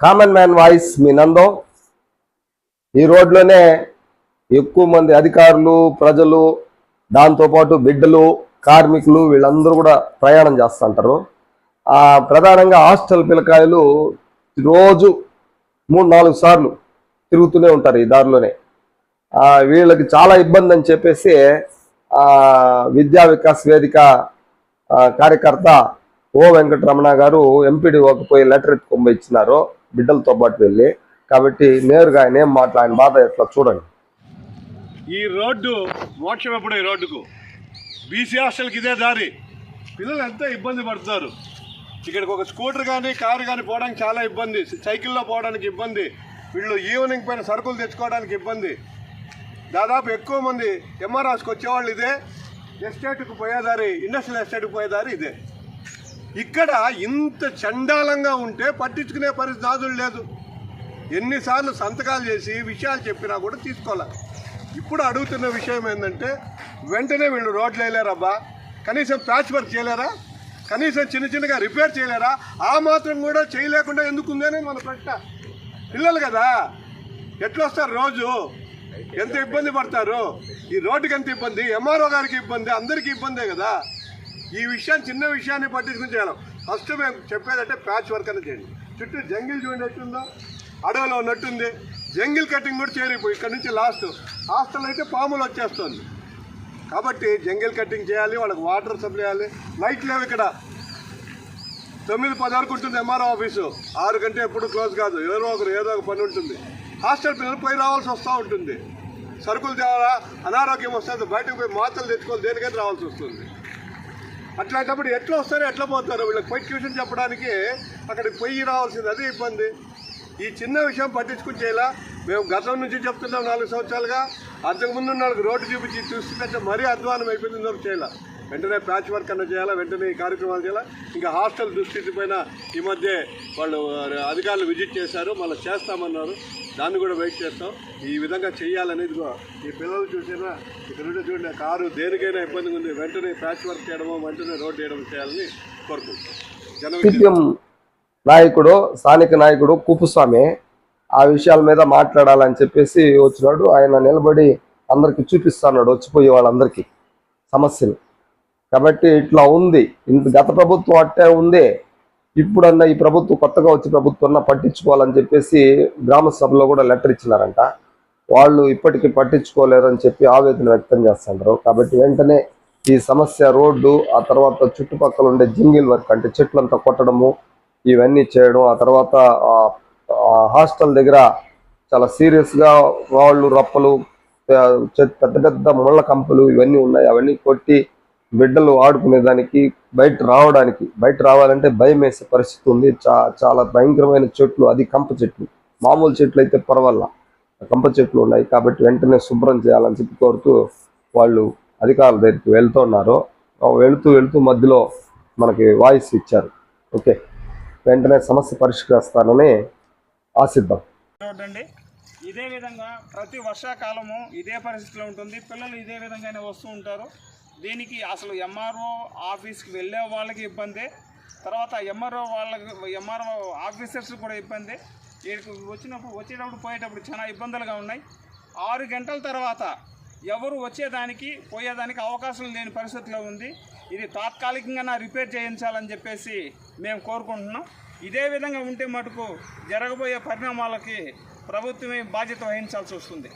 Common man voice మీ నందం. ఈ రోడ్లోనే ఎక్కువ మంది అధికారులు ప్రజలు దాంతోపాటు బిడ్డలు కార్మికులు వీళ్ళందరూ కూడా ప్రయాణం చేస్తుంటారు. ప్రధానంగా హాస్టల్ పిల్లకాయలు రోజు మూడు నాలుగు సార్లు తిరుగుతూనే ఉంటారు ఈ దారిలోనే. వీళ్ళకి చాలా ఇబ్బంది అని చెప్పేసి విద్యా వికాస్ వేదిక కార్యకర్త ఓ వెంకటరమణ గారు ఎంపీడీఓకి పోయి లెటర్ ఎత్తుకొని ఇచ్చినారు. బిడ్డలతో పాటు వెళ్ళి కాబట్టి నేరుగా ఆయన ఏం మాట్లా ఆయన బాధ ఎట్లా చూడండి. ఈ రోడ్డు మోక్షం ఎప్పుడు ఈ రోడ్డుకు? బీసీ హాస్టల్కి ఇదే దారి. పిల్లలు ఎంతో ఇబ్బంది పడుతున్నారు. ఇక్కడికి ఒక స్కూటర్ కానీ కారు కానీ పోవడానికి చాలా ఇబ్బంది. సైకిల్లో పోవడానికి ఇబ్బంది. వీళ్ళు ఈవినింగ్ పైన సరుకులు తెచ్చుకోవడానికి ఇబ్బంది. దాదాపు ఎక్కువ మంది ఎంఆర్ఆర్స్కి వచ్చేవాళ్ళు ఇదే. ఎస్టేట్కి పోయేదారి ఇండస్ట్రియల్ ఎస్టేట్కి పోయేదారి ఇదే. ఇక్కడ ఇంత చండాలంగా ఉంటే పట్టించుకునే పరిస్థితి దాదులు లేదు. ఎన్నిసార్లు సంతకాలు చేసి విషయాలు చెప్పినా కూడా తీసుకోవాలి ఇప్పుడు అడుగుతున్న విషయం ఏంటంటే వెంటనే వీళ్ళు రోడ్లు వేయలేరబ్బా. కనీసం ప్యాచ్ వర్క్ చేయలేరా? కనీసం చిన్న చిన్నగా రిపేర్ చేయలేరా? ఆ మాత్రం కూడా చేయలేకుండా ఎందుకు ఉందని మన ప్రశ్న. పిల్లలు కదా ఎట్లొస్తారు రోజు? ఎంత ఇబ్బంది పడతారు? ఈ రోడ్డుకి ఎంత ఇబ్బంది? ఎంఆర్ఓ గారికి ఇబ్బంది? అందరికీ ఇబ్బందే కదా. ఈ విషయాన్ని చిన్న విషయాన్ని పట్టించుకుని చేయాలి. ఫస్ట్ మేము చెప్పేదంటే ప్యాచ్ వర్క్ అనేది చేయండి. చుట్టూ జంగిల్ చూడండి ఎట్టుందో అడవిలో ఉన్నట్టుంది. జంగిల్ కటింగ్ కూడా చేరిపోయి ఇక్కడ నుంచి లాస్ట్ హాస్టల్ అయితే పాములు వచ్చేస్తుంది. కాబట్టి జంగిల్ కటింగ్ చేయాలి వాళ్ళకి వాటర్ సప్లై చేయాలి. నైట్ లేవు ఇక్కడ. తొమ్మిది పది వరకు ఉంటుంది ఎంఆర్ఓ ఆఫీసు ఆరు గంటే ఎప్పుడు క్లోజ్ కాదు. ఎవరో ఒకరు ఏదో ఒక పని ఉంటుంది. హాస్టల్ పిల్లలు పోయి రావాల్సి వస్తూ ఉంటుంది. సరుకులు తేవాలా? అనారోగ్యం వస్తుంది. బయటకు పోయి మాత్రలు తెచ్చుకోవాలి దేనికైతే రావాల్సి వస్తుంది. అట్లాంటప్పుడు ఎట్లా వస్తారో ఎట్లా పోతారో వీళ్ళకి పోయి ట్యూషన్ చెప్పడానికి అక్కడికి పోయి రావాల్సింది అదే ఇబ్బంది. ఈ చిన్న విషయం పట్టించుకుని చేయాలా మేము గతం నుంచి చెప్తున్నాం నాలుగు సంవత్సరాలుగా. అంతకుముందు నాలుగు రోడ్డు చూపించి చూస్తుంటే మరీ అధ్వానం అయిపోయింది ఇంతవరకు వెంటనే ప్యాచ్ వర్క్ అన్న చేయాలా వెంటనే ఈ కార్యక్రమాలు చేయాలా. ఇంకా హాస్టల్ దుస్థితి పైన ఈ మధ్య వాళ్ళు అధికారులు విజిట్ చేశారు మళ్ళీ చేస్తామన్నారు. దాన్ని కూడా వెయిట్ చేస్తాం. ఈ విధంగా చేయాలనేది కూడా ఈ పిల్లలు చూసినా ఇక్కడ ఉంటే చూడండి కారు దేనికైనా ఇబ్బందిగా ఉంది. వెంటనే ప్యాచ్ వర్క్ చేయడము వెంటనే రోడ్ వేయడం చేయాలని కోరుకుంటాం సిపిఎం నాయకుడు స్థానిక నాయకుడు కుప్పుస్వామి ఆ విషయాల మీద మాట్లాడాలని చెప్పేసి వచ్చినాడు. ఆయన నిలబడి అందరికి చూపిస్తున్నాడు వచ్చిపోయే వాళ్ళందరికీ సమస్యలు. కాబట్టి ఇట్లా ఉంది. ఇంత గత ప్రభుత్వం అట్టే ఉంది. ఇప్పుడన్నా ఈ ప్రభుత్వం కొత్తగా వచ్చే ప్రభుత్వం పట్టించుకోవాలని చెప్పేసి గ్రామ సభలో కూడా లెటర్ ఇచ్చినారంట. వాళ్ళు ఇప్పటికీ పట్టించుకోలేరని చెప్పి ఆవేదన వ్యక్తం చేస్తున్నారు కాబట్టి వెంటనే ఈ సమస్య రోడ్డు ఆ తర్వాత చుట్టుపక్కల ఉండే జింగిల్ వర్క్ అంటే చెట్లంతా కొట్టడము ఇవన్నీ చేయడం ఆ తర్వాత హాస్టల్ దగ్గర చాలా సీరియస్గా వాళ్ళు రప్పలు చె- పెద్ద పెద్ద ముళ్ళ కంపలు ఇవన్నీ ఉన్నాయి. అవన్నీ కొట్టి బిడ్డలు ఆడుకునేదానికి బయట రావడానికి బయట రావాలంటే భయం వేసే పరిస్థితి ఉంది. చా చాలా భయంకరమైన చెట్లు అది కంప చెట్లు. మామూలు చెట్లు అయితే పర్వాలా? కంప చెట్లు ఉన్నాయి కాబట్టి వెంటనే శుభ్రం చేయాలని చెప్పి కోరుతూ వాళ్ళు అధికారుల దగ్గరికి వెళ్తున్నారు వెళుతూ వెళుతూ మధ్యలో మనకి వాయిస్ ఇచ్చారు. ఓకే. వెంటనే సమస్య పరిష్కరిస్తానని ఆశిద్దాం. అండి ఇదే విధంగా ప్రతి వర్షాకాలము ఇదే పరిస్థితిలో ఉంటుంది. పిల్లలు ఇదే విధంగానే వస్తూ ఉంటారు. దీనికి అసలు ఎంఆర్ఓ ఆఫీస్కి వెళ్ళే వాళ్ళకి ఇబ్బంది. తర్వాత ఎంఆర్ఓ వాళ్ళకి ఎంఆర్ఓ ఆఫీసర్స్ కూడా ఇబ్బంది. వీడికి వచ్చినప్పుడు వచ్చేటప్పుడు పోయేటప్పుడు చాలా ఇబ్బందులుగా ఉన్నాయి. ఆరు గంటల తర్వాత ఎవరు వచ్చేదానికి పోయేదానికి అవకాశం లేని పరిస్థితిలో ఉంది. ఇది తాత్కాలికంగా నా రిపేర్ చేయించాలని చెప్పేసి మేము కోరుకుంటున్నాం. ఇదే విధంగా ఉంటే మటుకు జరగబోయే పరిణామాలకి ప్రభుత్వమే బాధ్యత వహించాల్సి వస్తుంది.